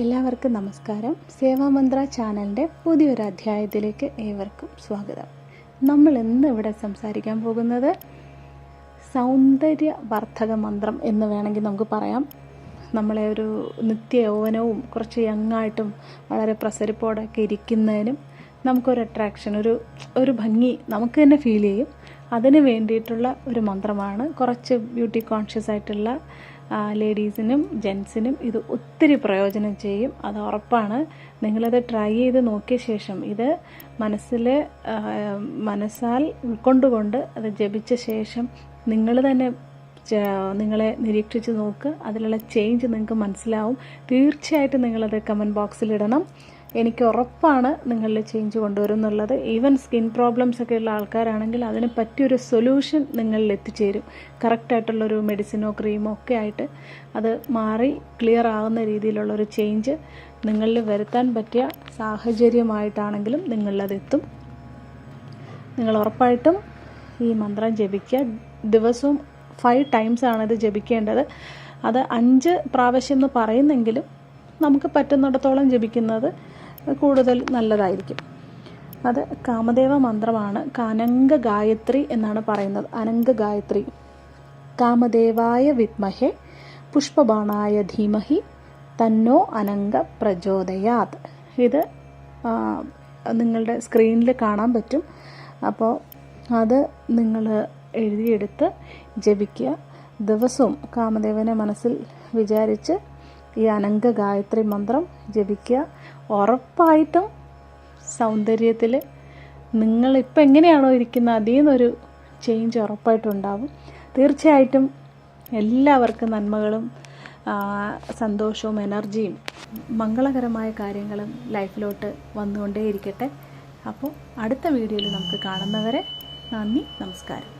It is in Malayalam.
എല്ലാവർക്കും നമസ്കാരം. സേവാമന്ത്ര ചാനലിന്റെ പുതിയൊരു അധ്യായത്തിലേക്ക് ഏവർക്കും സ്വാഗതം. നമ്മൾ ഇന്ന് ഇവിടെ സംസാരിക്കാൻ പോകുന്നത് സൗന്ദര്യവർദ്ധക മന്ത്രം എന്ന് വേണമെങ്കിൽ നമുക്ക് പറയാം. നമ്മളെ ഒരു നിത്യ യൗവനവും കുറച്ച് യങ്ങായിട്ടും വളരെ പ്രസരിപ്പോടൊക്കെ ഇരിക്കുന്നതിനും നമുക്കൊരു അട്രാക്ഷൻ ഒരു ഒരു ഭംഗി നമുക്ക് തന്നെ ഫീൽ ചെയ്യും. അതിന് വേണ്ടിയിട്ടുള്ള ഒരു മന്ത്രമാണ് കുറച്ച് ബ്യൂട്ടി കോൺഷ്യസ് ആയിട്ടുള്ള ലേഡീസിനും ജെൻസിനും ഇത് ഒത്തിരി പ്രയോജനം ചെയ്യും. അത് ഉറപ്പാണ്. നിങ്ങളത് ട്രൈ ചെയ്ത് നോക്കിയ ശേഷം ഇത് മനസ്സിൽ മനസ്സാൽ ഉൾക്കൊണ്ടുകൊണ്ട് അത് ജപിച്ച ശേഷം നിങ്ങൾ തന്നെ നിങ്ങളെ നിരീക്ഷിച്ച് നോക്കുക അതിലുള്ള ചേഞ്ച് നിങ്ങൾക്ക് മനസ്സിലാവും. തീർച്ചയായിട്ടും നിങ്ങളത് കമന്റ് ബോക്സിൽ ഇടണം. എനിക്ക് ഉറപ്പാണ് നിങ്ങളിൽ ചേഞ്ച് കൊണ്ടുവരും എന്നുള്ളത് ഈവൻ സ്കിൻ പ്രോബ്ലംസ് ഒക്കെ ഉള്ള ആൾക്കാരാണെങ്കിൽ അതിന് പറ്റിയൊരു സൊല്യൂഷൻ നിങ്ങളിൽ എത്തിച്ചേരും. കറക്റ്റായിട്ടുള്ളൊരു മെഡിസിനോ ക്രീമോ ഒക്കെ ആയിട്ട് അത് മാറി ക്ലിയർ ആകുന്ന രീതിയിലുള്ളൊരു ചേഞ്ച് നിങ്ങളിൽ വരുത്താൻ പറ്റിയ സാഹചര്യമായിട്ടാണെങ്കിലും നിങ്ങളിലത് എത്തും. നിങ്ങൾ ഉറപ്പായിട്ടും ഈ മന്ത്രം ജപിക്കുക. ദിവസവും ഫൈവ് ടൈംസ് ആണ് ഇത് ജപിക്കേണ്ടത്. അത് അഞ്ച് പ്രാവശ്യം എന്ന് പറയുന്നെങ്കിലും നമുക്ക് പറ്റുന്നിടത്തോളം ജപിക്കുന്നത് കൂടുതൽ നല്ലതായിരിക്കും. അത് കാമദേവ മന്ത്രമാണ്. കനങ്ക ഗായത്രി എന്നാണ് പറയുന്നത്. അനങ്ക ഗായത്രി. കാമദേവായ വിത്മഹെ പുഷ്പബാണായ ധീമഹി തന്നോ അനംഗ പ്രചോദയാത്. ഇത് നിങ്ങളുടെ സ്ക്രീനിൽ കാണാൻ പറ്റും. അപ്പോൾ അത് നിങ്ങൾ എഴുതിയെടുത്ത് ജപിക്കുക. ദിവസവും കാമദേവനെ മനസ്സിൽ വിചാരിച്ച് ഈ അനങ്ക ഗായത്രി മന്ത്രം ജപിക്കുക. ഉറപ്പായിട്ടും സൗന്ദര്യത്തിൽ നിങ്ങളിപ്പോൾ എങ്ങനെയാണോ ഇരിക്കുന്നത് അതിൽ നിന്നൊരു ചേഞ്ച് ഉറപ്പായിട്ടും ഉണ്ടാവും തീർച്ചയായിട്ടും എല്ലാവർക്കും നന്മകളും സന്തോഷവും എനർജിയും മംഗളകരമായ കാര്യങ്ങളും ലൈഫിലോട്ട് വന്നുകൊണ്ടേയിരിക്കട്ടെ. അപ്പോൾ അടുത്ത വീഡിയോയിൽ നമുക്ക് കാണുന്നവരെ നന്ദി നമസ്കാരം.